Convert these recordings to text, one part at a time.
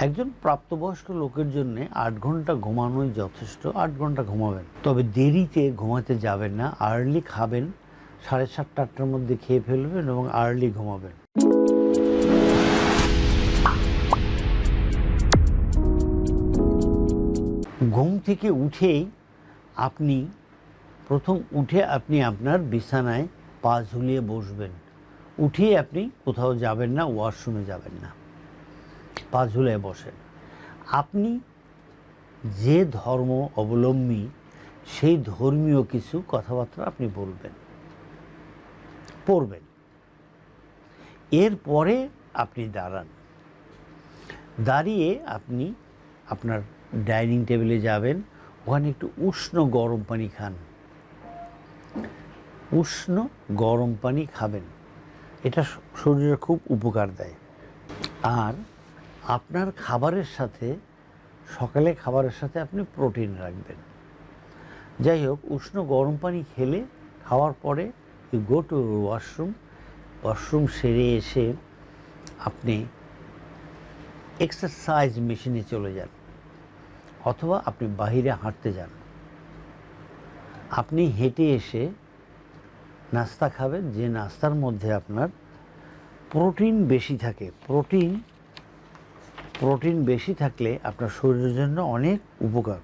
একজন প্রাপ্তবয়স্ক লোকের জন্য আট ঘণ্টা ঘুমানোই যথেষ্ট, আট ঘণ্টা ঘুমাবেন। তবে দেরিতে ঘুমাতে যাবেন না, আর্লি খাবেন, সাড়ে সাতটা, আটটার মধ্যে খেয়ে ফেলবেন এবং আর্লি ঘুমাবেন। ঘুম থেকে উঠেই আপনি, প্রথম উঠে আপনি আপনার বিছানায় পা ঝুলিয়ে বসবেন। উঠেই আপনি কোথাও যাবেন না, ওয়াশরুমে যাবেন না। পা ঝুলিয়ে বসেন আপনি যে ধর্ম অবলম্বী, সেই ধর্মীয় কিছু কথাবার্তা আপনি বলবেন। পড়বেন। এরপরে আপনি দাঁড়ান। দাঁড়িয়ে আপনি আপনার ডাইনিং টেবিলে যাবেন, ওখানে একটু উষ্ণ গরম পানি খান। উষ্ণ গরম পানি খাবেন। এটা শরীরে খুব উপকার দেয়। আর আপনার খাবারের সাথে, সকালে খাবারের সাথে আপনি প্রোটিন রাখবেন। যাই হোক, উষ্ণ গরম পানি খেলে খাওয়ার পরে you go to washroom washroom সেরে এসে আপনি এক্সারসাইজ মেশিনে চলে যান অথবা আপনি বাইরে হাঁটতে যান। আপনি হেঁটে এসে নাস্তা খাবেন, যে নাস্তার মধ্যে আপনার প্রোটিন বেশি থাকে। প্রোটিন প্রোটিন বেশি থাকলে আপনার শরীরের জন্য অনেক উপকার।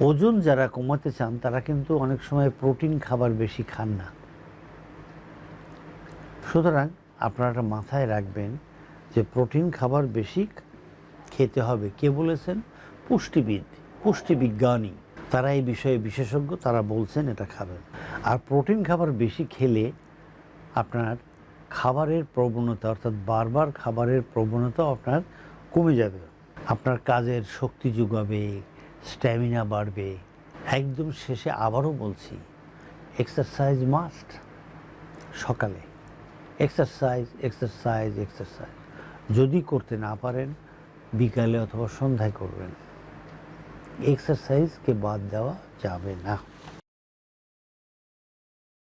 ওজন যারা কমাতে চান, তারা কিন্তু অনেক সময় প্রোটিন খাবার বেশি খান না। সুতরাং আপনারা মাথায় রাখবেন যে প্রোটিন খাবার বেশি খেতে হবে। কে বলেছেন? পুষ্টিবিদ, পুষ্টিবিজ্ঞানী। তারা এই বিষয়ে বিশেষজ্ঞ, তারা বলছেন এটা খাবেন আর প্রোটিন খাবার বেশি খেলে আপনার খাবারের প্রবণতা, অর্থাৎ বারবার খাবারের প্রবণতা আপনার কমে যাবে। আপনার কাজের শক্তি যোগাবে স্ট্যামিনা বাড়বে। একদম শেষে আবারও বলছি এক্সারসাইজ মাস্ট সকালে এক্সারসাইজ এক্সারসাইজ এক্সারসাইজ যদি করতে না পারেন, বিকালে অথবা সন্ধ্যায় করবেন। এক্সারসাইজকে বাদ দেওয়া যাবে না।